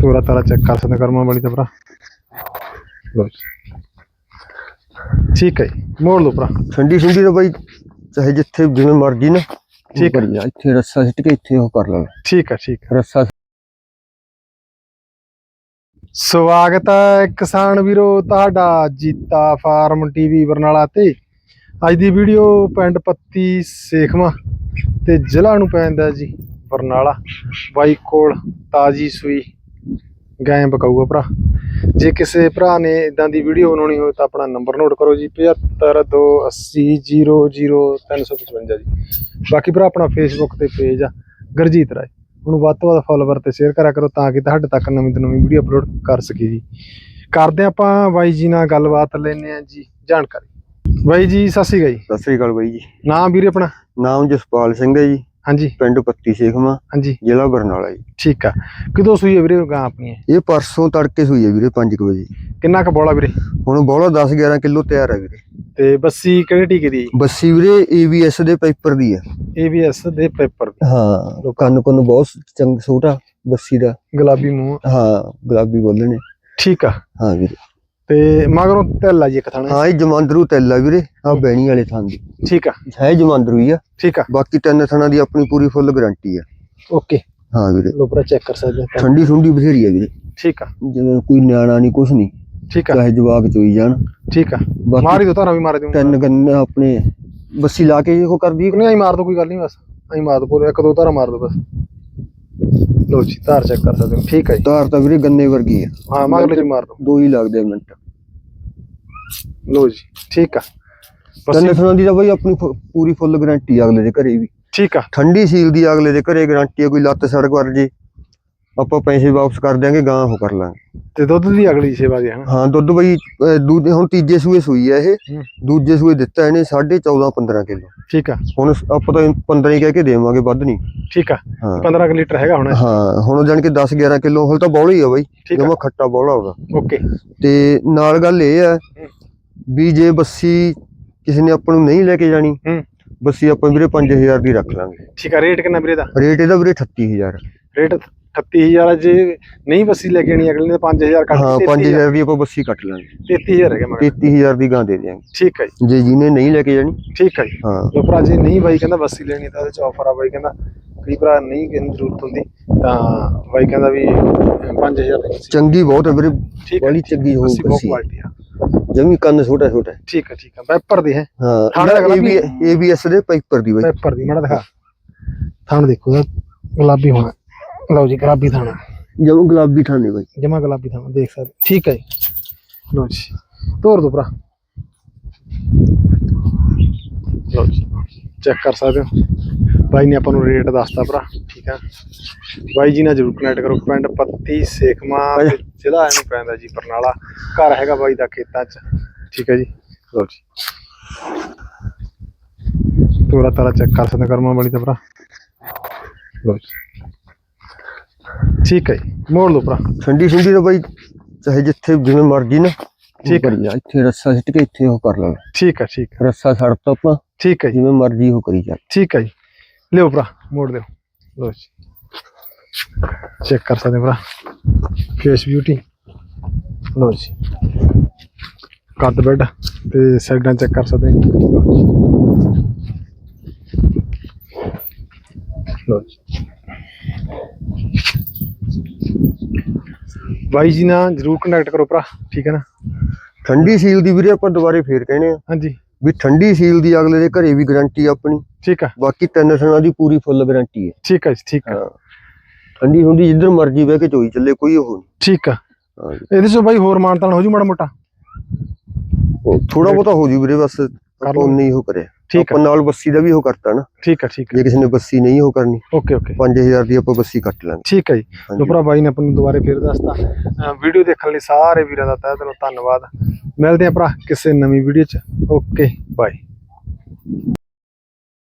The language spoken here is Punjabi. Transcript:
ਤੋਰਾ ਤਾਰਾ ਚੈੱਕ ਕਰ ਸਕਦੇ ਕਰਮਾ ਵਾਲੀ ਤਾਂ ਭਰਾ। ਜੀ। ਠੀਕ ਹੈ ਜੀ, ਮੋੜ ਲਓ ਭਰਾ। ਠੰਡੀ ਠੰਡੀ ਤਾਂ ਬਾਈ ਚਾਹੇ ਜਿੱਥੇ ਜਿਵੇਂ ਮਰਜ਼ੀ ਨਾ। ਠੀਕ ਹੈ। ਇੱਥੇ ਰੱਸਾ ਸਿੱਟ ਕੇ ਇੱਥੇ ਉਹ ਕਰ ਲੈਣਾ। ਠੀਕ ਹੈ ਠੀਕ ਹੈ। ਰੱਸਾ ਸਵਾਗਤ ਹੈ ਕਿਸਾਨ ਵੀਰੋ ਤੁਹਾਡਾ ਜੀਤਾ ਫਾਰਮ ਟੀਵੀ ਬਰਨਾਲਾ ਤੇ। ਅੱਜ ਦੀ ਵੀਡੀਓ ਪਿੰਡ ਪੱਤੀ ਸੇਖਵਾ ਤੇ ਜ਼ਿਲ੍ਹਾ ਨੂੰ ਪੈਂਦਾ ਜੀ। ਬਰਨਾਲਾ। ਬਾਈ ਕੋਲ ਤਾਜੀ ਸੂਈ ਗਾਂ ਬਕਾਊਗਾ ਭਰਾ। ਜੇ ਕਿਸੇ ਭਰਾ ਨੇ ਇਦਾਂ ਦੀ ਵੀਡੀਓ ਬਣਾਉਣੀ ਹੋਵੇ ਤਾਂ ਆਪਣਾ ਨੰਬਰ ਨੋਟ ਕਰੋ ਜੀ 7528000355 ਜੀ। ਬਾਕੀ ਭਰਾ ਆਪਣਾ ਫੇਸਬੁੱਕ ਤੇ ਪੇਜ ਆ ਗਰਜੀਤ ਰਾਏ। ਉਹਨੂੰ ਵੱਧ ਤੋਂ ਵੱਧ ਫੋਲੋਵਰ ਤੇ ਸ਼ੇਅਰ ਕਰਿਆ ਕਰੋ ਤਾਂ ਕਿ ਤੁਹਾਡੇ ਤੱਕ ਨਵੀਂ ਤੋਂ ਨਵੀਂ ਵੀਡੀਓ ਅਪਲੋਡ ਕਰ ਸਕੀਏ ਜੀ। ਕਰਦੇ ਆਪਾਂ ਬਾਈ ਜੀ ਨਾਲ ਗੱਲਬਾਤ ਲੈਣੇ ਆ ਜੀ ਜਾਣਕਾਰੀ। ਬਾਈ ਜੀ ਸਤਿ ਸ਼੍ਰੀ ਅਕਾਲ ਜੀ। ਸਤਿ ਸ੍ਰੀ ਅਕਾਲ ਬਾਈ ਜੀ। ਨਾਮ ਵੀਰੇ ਆਪਣਾ? ਨਾਮ ਜਸਪਾਲ ਸਿੰਘ ਹੈ ਜੀ। ਹਾਂਜੀ। ਪਿੰਡ ਪੱਤੀ ਸੇਖਵਾ ਹਾਂਜੀ। ਜ਼ਿਲ੍ਹਾ ਬਰਨਾਲਾ ਜੀ। ਠੀਕ ਆ। ਕਿਦੋਂ ਸੂਈ ਹੈ ਵੀਰੇ ਗਾਂ ਆਪਣੀ? ਇਹ? ਇਹ ਪਰਸੋਂ ਤੜਕੇ ਸੂਈ ਹੈ ਵੀਰੇ 5 ਵਜੇ। ਕਿੰਨਾ ਕੁ ਬੋਲਾ ਵੀਰੇ? ਹੁਣ ਬੋਲਾ 10 11 ਕਿਲੋ ਤਿਆਰ ਹੈ ਵੀਰੇ। ਤੇ ਬੱਸੀ ਕਿਹੜੇ ਟੀਕੇ ਦੀ? ਬੱਸੀ ਵੀਰੇ ABS ਦੇ ਪੇਪਰ ਦੀ ਹੈ। ABS ਦੇ ਪੇਪਰ ਦੀ। ਹਾਂ ਕੰਨ ਕੰਨ ਬਹੁਤ ਚੰਗ ਛੋਟਾ ਬੱਸੀ ਦਾ। ਗੁਲਾਬੀ ਮੂੰਹ ਹਾਂ ਗੁਲਾਬੀ ਬੋਲਣੇ। ਠੀਕ ਆ। ਹਾਂ ਵੀਰੇ। ਤੇ ਮਗਰੋਂ ਤੈਲਾ ਜੀ ਇੱਕ ਥਾਣਾ ਹਾਂ ਇਹ ਜਮਾਂਦਰੂ ਤੈਲਾ ਵੀਰੇ ਆ ਬੈਣੀ ਵਾਲੇ ਥਾਂ ਦੀ। ਠੀਕ ਆ। ਹੈ ਜਮਾਂਦਰੂ ਹੀ ਆ। ਠੀਕ ਆ। ਬਾਕੀ ਤਿੰਨ ਥਾਣਾ ਦੀ ਆਪਣੀ ਪੂਰੀ ਫੁੱਲ ਗਾਰੰਟੀ ਹੈ ਓਕੇ। ਹਾਂ ਵੀਰੇ। ਲੋ ਭਰਾ ਚੈੱਕ ਕਰ ਸਕਦੇ ਹੋ ਠੰਡੀ ਠੰਡੀ ਬਥੇਰੀ ਹੈ ਵੀਰੇ। ਠੀਕ ਆ। ਜਿਵੇਂ ਕੋਈ ਨਿਆਣਾ ਨਹੀਂ ਕੁਛ ਨਹੀਂ ਠੀਕ ਆ। ਚਾਹੇ ਜਵਾਕ ਚੋਈ ਜਾਣ। ਠੀਕ ਆ। ਮਾਰੀ ਦੋ ਤਾਰਾ ਵੀ ਮਾਰ ਦਿਓ ਤਿੰਨ ਗੰਨ ਆਪਣੇ ਬੱਸੀ ਲਾ ਕੇ ਉਹ ਕਰਦੀ ਨਹੀਂ ਆਈ ਮਾਰ ਦੋ ਕੋਈ ਗੱਲ ਨਹੀਂ ਬਸ। ਆਈ ਮਾਰ ਦੋ ਪੂਰੇ ਇੱਕ ਦੋ ਤਾਰਾ ਮਾਰ ਦੋ ਬਸ। ਲੋ ਜੀ ਤਾਰ ਚੈੱਕ ਕਰ ਸਕਦੇ ਹੋ। ਠੀਕ ਆ ਜੀ। ਧਾਰ ਤਾਂ ਵੀਰੇ ਗੰਨੇ ਵਰਗੀ ਆ। ਹਾਂ ਮਗਲੇ ਜੀ ਮਾਰ ਦੋ। ਦੋ ਹੀ ਲੱਗਦੇ ਆ ਮਿੰਟ। ਲੋ ਜੀ ਠੀਕ ਆ। ਬਸ ਤਿੰਨ ਥਾਂ ਦੀ ਤਾਂ ਬਈ ਆਪਣੀ ਫੁ- ਪੂਰੀ ਫੁੱਲ ਗਾਰੰਟੀ ਆ ਅਗਲੇ ਦੇ ਘਰੇ ਵੀ। ਠੀਕ ਆ। ਠੰਡੀ ਸੀਲ ਦੀ ਅਗਲੇ ਦੇ ਘਰੇ ਗਾਰੰਟੀ ਆ ਕੋਈ ਲੱਤ ਸੜਕ ਵਰ ਜੇ। ਆਪਾਂ ਪੈਸੇ ਵਾਪਸ ਕਰ ਦਿਆਂਗੇ ਗਾਂ ਉਹ ਕਰ ਲਾਂਗੇ। ਤੇ ਦੁੱਧ ਦੀ ਅਗਲੀ ਸੇਵਾ ਦੀ ਹਾਂ ਦੁੱਧ ਬਈ ਅਹ ਦੂਜੇ ਹੁਣ ਤੀਜੇ ਸੂਏ ਸੂਈ ਆ ਇਹ। ਹੂੰ। ਦੂਜੇ ਸੂਏ ਦਿੱਤਾ ਇਹਨੇ 14.5 15 ਕਿਲੋ। ਠੀਕ ਆ। ਹੁਣ ਆਪਾਂ ਤਾਂ 15 ਹੀ ਕਹਿ ਕੇ ਦੇਵਾਂਗੇ ਵੱਧ ਨਹੀਂ। ਠੀਕ ਆ। ਹਾਂ। 15 ਕੁ ਲੀਟਰ ਹੈਗਾ ਹੁਣ ਹਾਂ ਹੁਣ ਜਾਣ ਕੇ 10 11 ਕਿਲੋ ਹੁਣ ਤਾਂ ਬੌਲਾ ਹੀ ਆ ਬਈ। ਠੀਕ ਆ। ਜਮਾ ਖੱਟਾ ਬੌਲਾ ਉਹਦਾ। ਓਕੇ। ਤੇ ਨਾਲ ਗੱਲ ਇਹ ਹੈ। ਵੀ ਜੇ ਬੱਸੀ ਕਿਸੇ ਨੇ ਆਪਾਂ ਨੂੰ ਨਹੀਂ ਲੈ ਕੇ ਜਾਣੀ ਹੂੰ। ਬੱਸੀ ਆਪਾਂ ਵੀਰੇ 5000 ਦੀ ਰੱਖ ਲਾਂਗੇ। ਠੀਕ ਆ ਰੇਟ ਕਿੰਨਾ ਵੀਰੇ ਦਾ? ਰੇਟ ਇਹਦਾ ਵੀਰੇ 38000 ਰੇਟ 38000 ਜੇ ਨਹੀਂ ਬੱਸੀ ਲੈ ਕੇ ਆਣੀ ਅਗਲੇ ਨੇ 5000 ਕੱਟ ਹਾਂ 5000 ਦੀ ਆਪਾਂ ਬੱਸੀ ਕੱਟ ਲਾਂਗੇ। 33000 ਹੈਗਾ ਮਗਰ। 33000 ਦੀ ਗਾਂ ਦੇ ਦਿਆਂਗੇ। ਠੀਕ ਆ ਜੀ। ਜੇ ਜਿਹਨੇ ਨਹੀਂ ਲੈ ਕੇ ਜਾਣੀ ਠੀਕ ਆ ਜੀ। ਹਾਂ। ਜੋ ਭਰਾ ਜੇ ਨਹੀਂ ਬਾਈ ਕਹਿੰਦਾ ਬੱਸੀ ਲੈਣੀ ਤਾਂ ਉਹਦੇ ਚ ਆਫਰ ਆ ਬਾਈ ਕਹਿੰਦਾ। ਕਈ ਭਰਾ ਨਹੀਂ ਕਿਸੇ ਨੂੰ ਜ਼ਰੂਰਤ ਹੁੰਦੀ ਤਾਂ ਬਾਈ ਕਹਿੰਦਾ ਵੀ 5000 ਦੀ ਬੱਸੀ। ਚੰਗੀ ਬਹੁਤ ਹੈ ਵੀਰੇ ਬੜੀ ਚੰਗੀ ਹੋਊ ਬੱਸੀ ਬਹੁਤ ਕੁਆਲਿਟੀ ਆ। ਜਮੀ ਕੰਨ ਛੋਟਾ ਛੋਟਾ ਹੈ। ਠੀਕ ਆ ਠੀਕ ਆ ਵੈਪਰ ਦੀ ਹੈ। ਹਾਂ ਥਾਣੇ ਦਾ ਗੁਲਾਬੀ? ਏਬੀਐਸ ਦੇ ਪਾਈਪਰ ਦੀ ਬਾਈ। ਵੈਪਰ ਦੀ ਮਾੜਾ ਦਿਖਾ। ਥਾਣ ਦੇਖੋ ਇਹਦਾ ਗੁਲਾਬੀ ਹੋਣਾ। ਲਓ ਜੀ ਗੁਲਾਬੀ ਥਾਣਾ। ਜਮਾ ਗੁਲਾਬੀ ਥਾਨੇ ਬਾਈ। ਜਮਾ ਗੁਲਾਬੀ ਥਾਣਾ ਦੇਖ ਸਕਦੇ। ਠੀਕ ਹੈ ਲਓ ਜੀ ਤੋਰ ਦੋ ਭਰਾ। ਲਓ ਜੀ ਚੈੱਕ ਕਰ ਸਕਦੇ ਹੋ। ਬਾਈ ਨੇ ਆਪਾਂ ਨੂੰ ਰੇਟ ਦੱਸਤਾ ਭਰਾ ਠੀਕ ਹੈ। ਬਾਈ ਜੀ ਨਾਲ ਜਰੂਰ ਕਨੈਕਟ ਕਰੋ ਪਿੰਡ ਪੱਤੀ ਸੇਖਮਾ ਜ਼ਿਲ੍ਹਾ ਇਹਨੂੰ ਪੈਂਦਾ ਜੀ ਬਰਨਾਲਾ ਘਰ ਹੈਗਾ ਬਾਈ ਦਾ ਖੇਤਾਂ 'ਚ। ਠੀਕ ਹੈ ਜੀ। ਲਓ ਜੀ। ਤੋਰਾ ਤਾਰਾ ਚੈੱਕ ਕਰ ਸਕਦੇ ਕਰਮਾ ਵਾਲੀ ਤਾਂ ਭਰਾ। ਲਓ ਜੀ। ਠੀਕ ਹੈ ਜੀ। ਮੋੜ ਲਓ ਭਰਾ। ਠੰਡੀ ਠੰਡੀ ਤਾਂ ਬਾਈ ਚਾਹੇ ਜਿੱਥੇ ਜਿਵੇਂ ਮਰਜ਼ੀ ਨਾ। ਠੀਕ ਹੈ। ਇੱਥੇ ਰੱਸਾ ਸਿੱਟ ਕੇ ਇੱਥੇ ਉਹ ਕਰ ਲੈਣਾ। ਠੀਕ ਹੈ ਠੀਕ ਹੈ। ਰੱਸਾ ਛੱਡ ਤਾ ਆਪਾਂ। ਠੀਕ ਹੈ ਜਿਵੇਂ ਮਰਜ਼ੀ ਉਹ ਕਰੀ ਜਾ ਠੀਕ ਹੈ ਜੀ। ਲਿਓ ਭਰਾ ਮੋੜ ਦਿਓ। ਲਓ ਜੀ। ਚੈੱਕ ਕਰ ਸਕਦੇ ਹੋ ਭਰਾ ਫੇਸ ਬਿਊਟੀ ਲਓ ਜੀ ਕੱਦ ਬੈੱਡ ਤੇ ਸਾਈਡਾਂ ਚੈੱਕ ਕਰ ਸਕਦੇ ਹੋ ਲਓ ਜੀ ਬਾਈ ਜੀ ਨਾਲ ਜਰੂਰ ਕੰਟੈਕਟ ਕਰੋ ਭਰਾ ਠੀਕ ਹੈ ਨਾ ਠੰਡੀ ਸੀਲ ਦੀ ਵੀਰੇ ਆਪਾਂ ਦੁਬਾਰੇ ਫੇਰ ਕਹਿੰਦੇ ਆ ਹਾਂਜੀ ਵੀ ਠੰਡੀ ਸੀਲ ਦੀ ਅਗਲੇ ਦੇ ਘਰੇ ਵੀ ਗਾਰੰਟੀ ਆਪਣੀ ਠੀਕ ਆ ਬਾਕੀ ਤਿੰਨ ਥਣਾ ਦੀ ਪੂਰੀ ਫੁੱਲ ਗਾਰੰਟੀ ਹੈ ਠੀਕ ਆ ਜੀ ਠੀਕ ਆ ਹਾਂ ਠੰਡੀ ਹੁੰਦੀ ਜਿੱਧਰ ਮਰਜ਼ੀ ਬਹਿ ਕੇ ਚੋਈ ਚੱਲੇ ਕੋਈ ਉਹ ਨਹੀਂ। ਠੀਕ ਆ। ਇਹਦੇ ਚੋਂ ਬਾਈ ਹੋਰ ਮਾਨਤਾਨ ਹੋ ਜੂ ਮਾੜਾ ਮੋਟਾ? ਉਹ ਥੋੜਾ ਬਹੁਤਾ ਹੋ ਜੂ ਵੀਰੇ ਬਸ ਆਪਾਂ ਨਹੀਂ ਉਹ ਕਰਿਆ। ਠੀਕ ਆ। ਆਪਾਂ ਨਾਲ ਬੱਸੀ ਦਾ ਵੀ ਉਹ ਕਰਤਾ ਨਾ। ਠੀਕ ਆ ਠੀਕ ਆ। ਜੇ ਕਿਸੇ ਨੇ ਬੱਸੀ ਨਹੀਂ ਉਹ ਕਰਨੀ ਓਕੇ ਓਕੇ। 5000 ਦੀ ਆਪਾਂ ਬੱਸੀ ਕੱਟ ਲਾਂਗੇ। ਠੀਕ ਹੈ ਜੀ। ਹਾਂਜੀ। ਬਾਈ ਨੇ ਆਪਾਂ ਨੂੰ ਦੁਬਾਰੇ ਫੇਰ ਦੱਸਤਾ। ਵੀਡੀਓ ਦੇਖਣ ਲਈ ਸਾਰੇ ਵੀਰਾਂ ਦਾ ਤਹਿ ਦਿਲੋਂ ਧੰਨਵਾਦ। ਮਿਲਦੇ ਆ ਭਰਾ ਕਿਸੇ ਨਵੀਂ ਵੀਡੀਓ 'ਚ। Okay bye